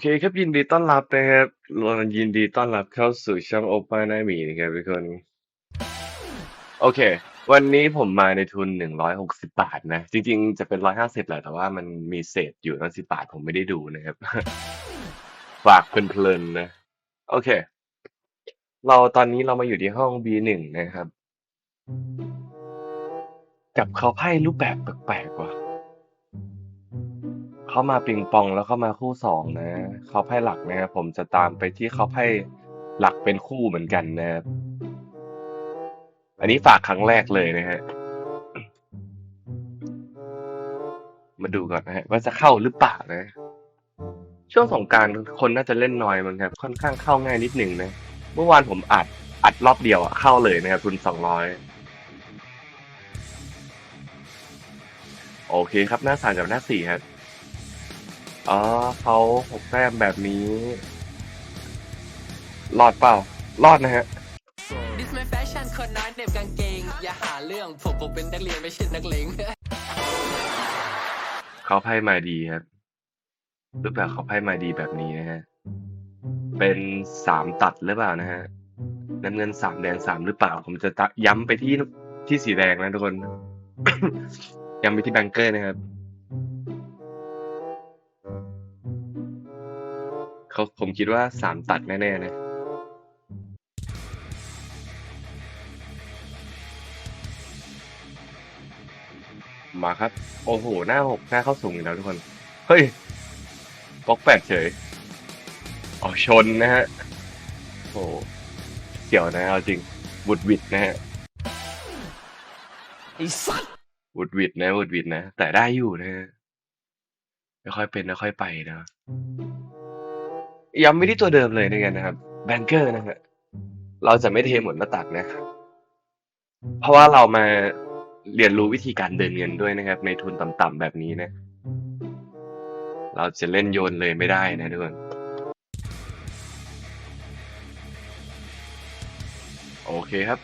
โอเคครับ ยินดีต้อนรับนะครับยินดีต้อนรับเข้าสู่ช่องโอป n น m มีนะครับทุกคน โอเค วันนี้ผมมาในทุนหนึ่งร้อยหกสิบาทนะ จริงๆ จะเป็นร้อยห้าสิบแหละ แต่ว่ามันมีเศษอยู่ตั้งสิบาทผมไม่ได้ดูนะครับ ฝากเพลินๆนะ โอเค เราตอนนี้เรามาอยู่ที่ห้อง B1 นะครับ กับเขาไพ่รูปแบบแปลกๆว่ะ เขามาปิงปองแล้วเข้ามาคู่สองนะเขาไพ่หลักนะครับผมจะตามไปที่เขาไพ่หลักเป็นคู่เหมือนกันนะครับอันนี้ฝากครั้งแรกเลยนะฮะมาดูก่อนนะฮะว่าจะเข้าหรือเปล่านะ ช่วงสงการคนน่าจะเล่นน้อยมั้งครับ ค่อนข้างเข้าง่ายนิดหนึ่งนะ เมื่อวานผมอัดอัดรอบเดียวอะเข้าเลยนะครับทุนสองร้อยโอเคครับ หน้าสามกับหน้าสี่ครับ อ๋อเขาหกแต้มแบบนี้รอดเปล่ารอดนะฮะดิสแมนแฟชั่นคนน้อยเหน็บกางเกง อย่าหาเรื่องผมผมเป็นนักเรียนไม่ใช่นักเลงเขาไพ่มาดีครับรูปแบบเขาไพ่มาดีแบบนี้นะฮะเป็นสามตัดหรือเปล่านะฮะน้ำเงินสามแดงสามหรือเปล่า ผมจะตะย้ำไปที่ที่สีแดงนะทุกคน ย้ำไปที่แบงเกอร์นะครับ เขาผมคิดว่าสามตัดแน่ๆนะมาครับ โอ้โห หน้าหกหน้าเข้าสูงอีกแล้วทุกคน เฮ้ยบล็อกแปดเฉยอ๋อชนนะฮะโอ้เกี่ยวนะเอาจริงบุดวิดนะฮะไอ้สัสบุดวิดนะบุดวิดนะ แต่ได้อยู่นะฮะไม่ค่อยเป็นไม่ค่อยไปนะ ย้ำไม่ที่ตัวเดิมเลยนะกันนะครับแบงเกอร์นะฮะเราจะไม่เทหมดหน้าตักนะครับ เพราะว่าเรามาเรียนรู้วิธีการเดินเงินด้วยนะครับ ในทุนต่ำๆแบบนี้นะ เราจะเล่นโยนเลยไม่ได้นะทุกคนโอเคครับ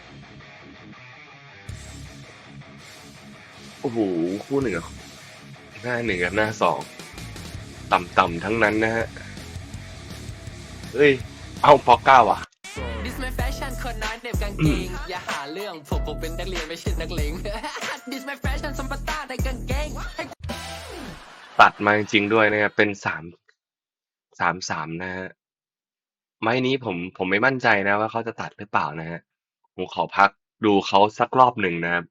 โอ้โหคู่หนึ่งหน้าหนึ่งกับหน้าสองต่ำๆทั้งนั้นนะฮะ เฮ้ย เอาพอเก้าอะดิสแมนแฟชั่นคนน้อยเหน็บกางเกงอย่าหาเรื่องผมผมเป็นนักเรียนไม่ใช่นักเลงดิสแมนแฟชั่นสัมปตาในกางเกงตัดมาจริงๆด้วยนะครับเป็นสามสามสามนะฮะไม้นี้ผมผมไม่มั่นใจนะว่าเขาจะตัดหรือเปล่านะฮะผมขอพักดูเขาสักรอบหนึ่งนะครับ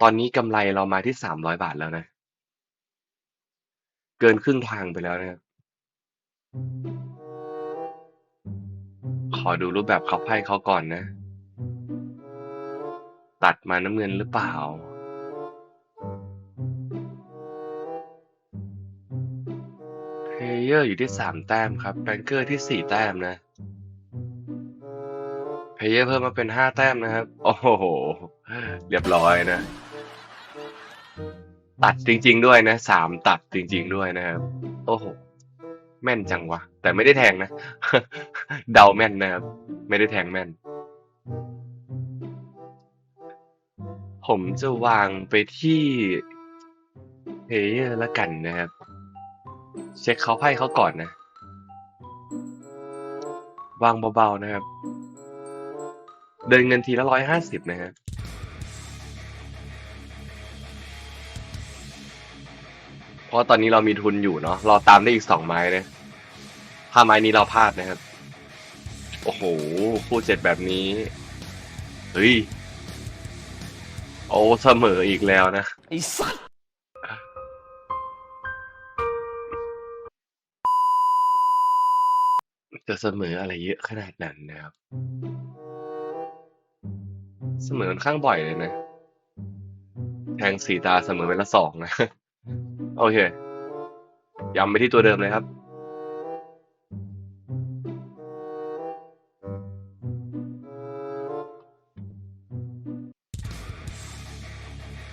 ตอนนี้กำไรเรามาที่สามร้อยบาทแล้วนะ เกินครึ่งทางไปแล้วนะครับข อดูรูปแบบเขาไพ่เขาก่อนนะ ตัดมาน้ำเงินหรือเปล่า เพลเยอร์อยู่ที่สามแต้มครับ แบงเกอร์ที่สี่แต้มนะ เพลเยอร์เพิ่มมาเป็นห้าแต้มนะครับ โอ้โห เรียบร้อยนะ ตัดจริง ๆ ด้วยนะสามตัดจริง ๆ ด้วยนะครับ โอ้โห แม่นจังวะ แต่ไม่ได้แทงนะ เดาแม่นนะครับ ไม่ได้แทงแม่น ผมจะวางไปที่เพลเยอร์ละกันนะครับ เช็คเขาไพ่เขาก่อนนะ วางเบาๆนะครับ เดินเงินทีละร้อยห้าสิบนะครับเพราะตอนนี้เรามีทุนอยู่เนาะเราตามได้อีกสองไม้นะ ถ้าไม้นี้เราพลาดนะครับ โอ้โหคู่เจ็ดแบบนี้ เฮ้ย โอ้เสมออีกแล้วนะ ไอ้สัสจะเสมออะไรเยอะขนาดนั้นนะครับ เสมอค่อนข้างบ่อยเลยนะ แทงสีตาเสมอไปละสองนะ โอเคย้ำไปที่ตัวเดิมเลยครับ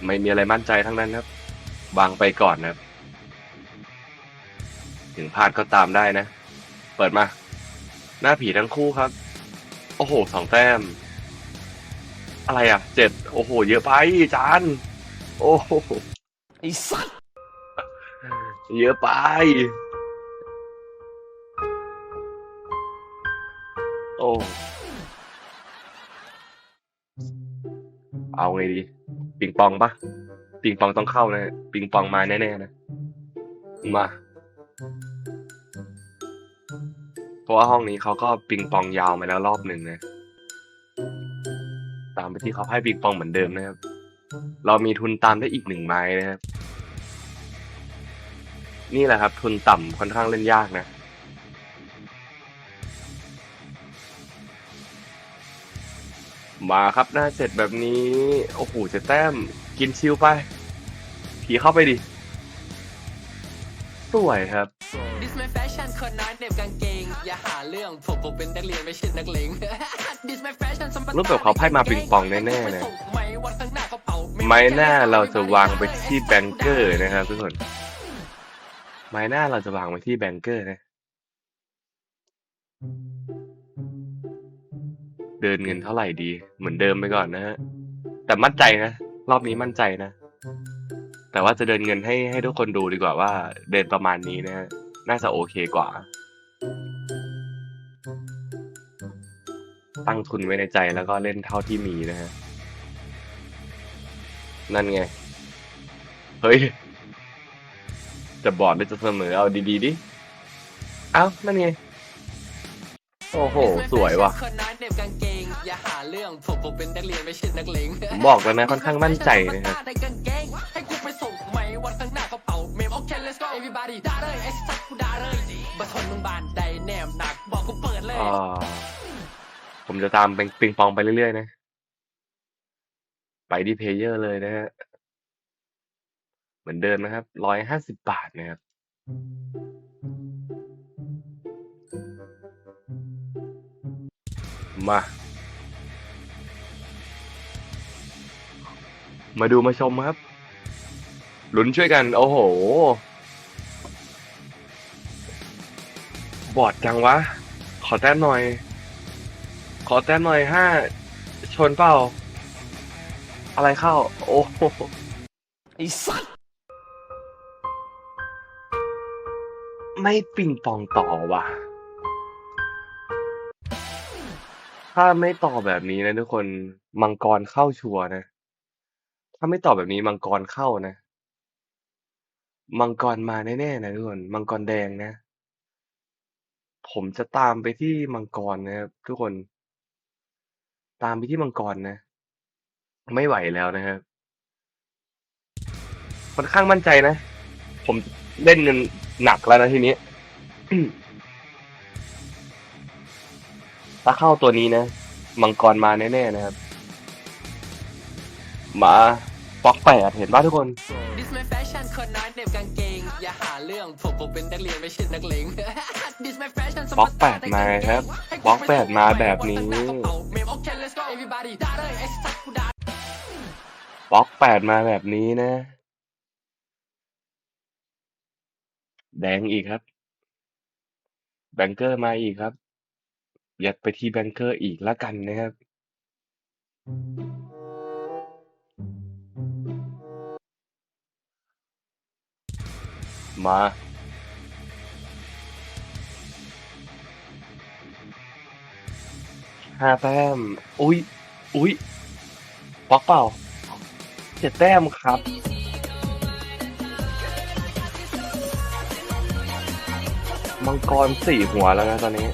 ไม่มีอะไรมั่นใจทั้งนั้นครับวางไปก่อนนะครับ ถึงพลาดก็ตามได้นะ เปิดมา หน้าผีทั้งคู่ครับ โอ้โหสองแต้ม อะไรอะเจ็ดโอ้โห เยอะไปจานโอ้โหไอ้สัสเยอะไปโอ้ เอาไงดี ปิงปองปะปิงปองต้องเข้านะปิงปองมาแน่ๆนะมาเพราะว่าห้องนี้เขาก็ปิงปองยาวมาแล้วรอบหนึ่งนะตามไปที่เขาให้ปิงปองเหมือนเดิมนะครับ เรามีทุนตามได้อีกหนึ่งไม้นะครับ นี่แหละครับ ทุนต่ำค่อนข้างเล่นยากนะ มาครับหน้าเสร็จแบบนี้ โอ้โหเจะแต้มกินชิวไป ผีเข้าไปดิ สวยครับ ดิสแมนแฟชั่นคนน้อยเหน็บกางเกง อย่าหาเรื่องผมผมเป็นนักเรียนไม่ใช่นักเลงดิสแมนแฟชั่นสัมปทานรูปแบบเขาไพ่มาปิงปองแน่ๆนะไม้วัดข้างหน้ากระเป๋าไม้หน้าเราจะวางไปที่แบงเกอร์นะครับทุกคน ไม้หน้าเราจะวางไว้ที่แบงเกอร์นะ เดินเงินเท่าไหร่ดี เหมือนเดิมไปก่อนนะฮะ แต่มั่นใจนะ รอบนี้มั่นใจนะ แต่ว่าจะเดินเงินให้ให้ทุกคนดูดีกว่าว่าเดินประมาณนี้นะฮะ น่าจะโอเคกว่า ตั้งทุนไว้ในใจแล้วก็เล่นเท่าที่มีนะฮะ นั่นไง เฮ้ย จะบอดหรือจะเสมอเอาดีๆดิ เอ้า นั่นไง โอ้โห สวยว่ะ อยเหน็บกางเกงอย่าหาเรื่องผมผมเป็นนักเรียนไม่ใช่นักเลงผมบอกแล้วนะค่อนข้างมั่นใจนะครับได้กางเกงให้กูไปส่งไหมวัดข้างหน้ากระเป๋าเมมโอเค let's go everybody ด่าเลยไอ้สัตว์กูด่าเลยบัทนมึงบานใดแนมหนักบอกกูเปิดเลยอ่าผมจะตามเป็นปิงปองไปเรื่อยๆนะ ไปที่เพลเยอร์เลยนะฮะเหมือนเดิมนะครับร้อยห้าสิบบาทนะครับมา มาดูมาชมครับลุ้นช่วยกัน โอ้โห บอดจังวะ ขอแต้มหน่อย ขอแต้มหน่อยห้าชนเปล่า อะไรเข้า โอ้โหไอ้สัตว์ไม่ปิงปองต่อว่ะ ถ้าไม่ต่อแบบนี้นะทุกคน มังกรเข้าชัวนะ ถ้าไม่ต่อแบบนี้มังกรเข้านะ มังกรมาแน่ ๆ นะทุกคน มังกรแดงนะ ผมจะตามไปที่มังกรนะครับทุกคน ตามไปที่มังกรนะ ไม่ไหวแล้วนะครับ ค่อนข้างมั่นใจนะ ผมเล่นเงินหนักแล้วนะทีนี้ ถ้าเข้าตัวนี้นะ มังกรมาแน่ ๆ นะครับ มา ปอกแปดเห็นป่ะทุกคน ดิสแมนแฟชั่นคนน้อยเหน็บกางเกง อย่าหาเรื่องผมผมเป็นนักเรียนไม่ใช่นักเลง ดิสแมนแฟชั่นบล็อกแปดมาครับบล็อกแปดมาแบบนี้เมมโอเค let's go everybody ด่าเลยไอ้สัตว์กูด่าบล็อกแปดมาแบบนี้นะ แดงอีกครับ แบงเกอร์มาอีกครับ ยัดไปที่แบงเกอร์อีกแล้วกันนะครับ มา ห้าแต้ม อุ้ย อุ้ยบล็อกเปล่าเจ็ดแต้มครับ มังกรสี่หัวแล้วนะตอนนี้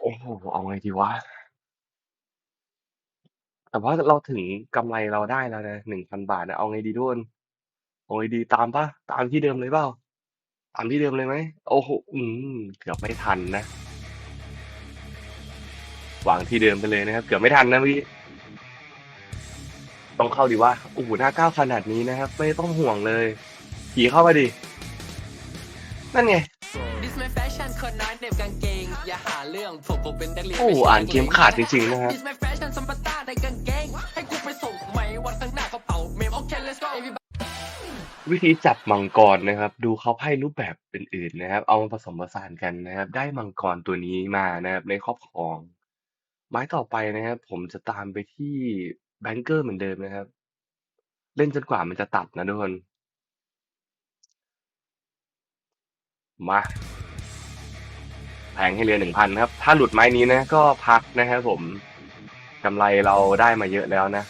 โอ้โหเอาไงดีวะ แต่ว่าเราถึงกำไรเราได้แล้วนะหนึ่งพันบาทนะเอาไงดีทุกคน เอาไงดี ตามปะตามที่เดิมเลยเปล่า ตามที่เดิมเลยไหม โอ้โห อืม เกือบไม่ทันนะ วางที่เดิมไปเลยนะครับ เกือบไม่ทันนะพี่ต้องเข้าดีว่าโอ้โหหน้าก้าวขนาดนี้นะครับ ไม่ต้องห่วงเลยขี่เข้ามาดิ นั่นไง ดิสแมนแฟชั่นคนน้อยเหน็บกางเกง โอ้อ่านเกมขาดจริงๆนะฮะวิธีจับมังกรนะครับ ดูเขาไพ่รูปแบบเป็นอื่นนะครับ เอามาผสมผสานกันนะครับ ได้มังกรตัวนี้มานะครับ ในครอบครอง ไม้ต่อไปนะครับ ผมจะตามไปที่แบงเกอร์เหมือนเดิมนะครับ เล่นจนกว่ามันจะตัดนะทุกคนมา แพงให้เรือหนึ่งพันครับ ถ้าหลุดไม้นี้นะ ก็พักนะครับผมกำไรเราได้มาเยอะแล้วนะ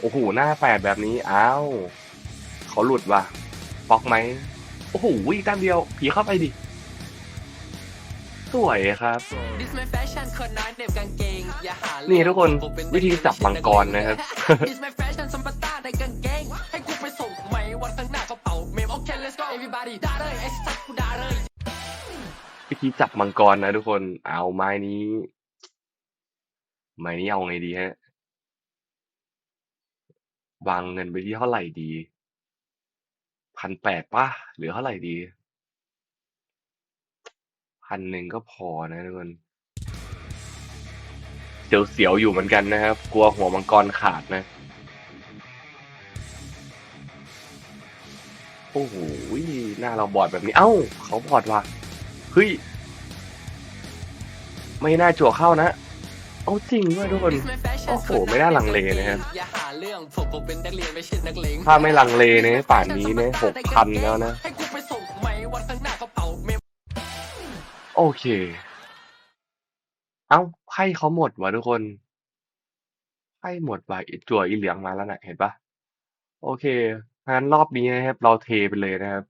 โอ้โห หน้าแปดแบบนี้ อ้าว เขาหลุดว่ะป๊อกไหม โอ้โหอีกแต้มเดียว ผีเข้าไปดิ สวยครับ นี่ทุกคนวิธีจับมังกรนะครับ วิธีจับมังกรนะทุกคน เอาไม้นี้ ไม้นี้เอาไงดีฮะ วางเงินไปที่เท่าไหร่ดี พันแปดป่ะ หรือเท่าไหร่ดี พันหนึ่งก็พอนะทุกคนเสียวๆอยู่เหมือนกันนะครับ กลัวหัวมังกรขาดนะ โอ้โหหน้าเราบอดแบบนี้ เอ้า เขาบอดว่ะ เฮ้ย ไม่น่าจั่วเข้านะ เอาจริงด้วยทุกคน This my fashion โอ้โห ไม่น่าลังเลนะครับอย่าหาเรื่องผมผมเป็นนักเรียนไม่ใช่นักเลงถ้าไม่ลังเลเนี่ยป่านนี้เนี่ยหกพันแล้วนะให้กูไปส่งไหมวันข้างหน้ากระเป๋าเมมโอเค เอ้าไพ่เขาหมดว่ะทุกคนไพ่หมดว่ะไอ้จั่วอีเหลืองมาแล้วนะเห็นปะโอเคงั้นรอบนี้นะครับ เราเทไปเลยนะครับ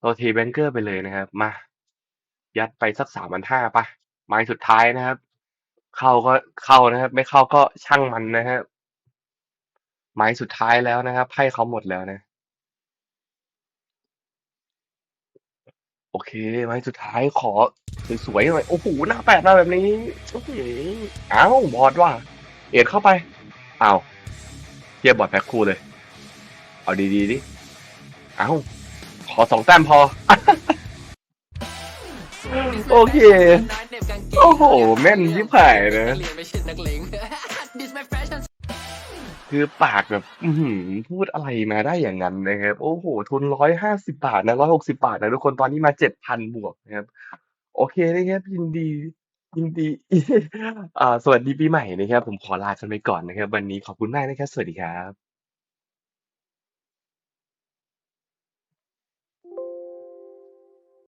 เราเทแบงเกอร์ไปเลยนะครับ มา ยัดไปสักสามพันห้าปะไม้สุดท้ายนะครับ เข้าก็เข้านะครับ ไม่เข้าก็ช่างมันนะครับไม้สุดท้ายแล้วนะครับไพ่เขาหมดแล้วนะ โอเค ไม้สุดท้ายขอสวยๆหน่อยโอ้โหหน้าแปดมาแบบนี้อื้อหืออ้าวบอดว่ะเอ็ดเข้าไปอ้าวเทียบบอดแพ็คคู่เลย เอาดีๆดิอ้าวขอสองแต้มพอ โอเค โอ้โห แม่นยิบหายนะเรียนไม่ใช่นักเลง This my fashion คือปากแบบอือหือพูดอะไรมาได้อย่างนั้นนะครับ โอ้โห ทุนร้อยห้าสิบาทนะร้อยหกสิบาทนะทุกคน ตอนนี้มาเจ็ดพันบวกนะครับ โอเคนะครับยินดียินดีอ่าสวัสดีปีใหม่นะครับ ผมขอลากันไปก่อนนะครับ วันนี้ขอบคุณมากนะครับ สวัสดีครับ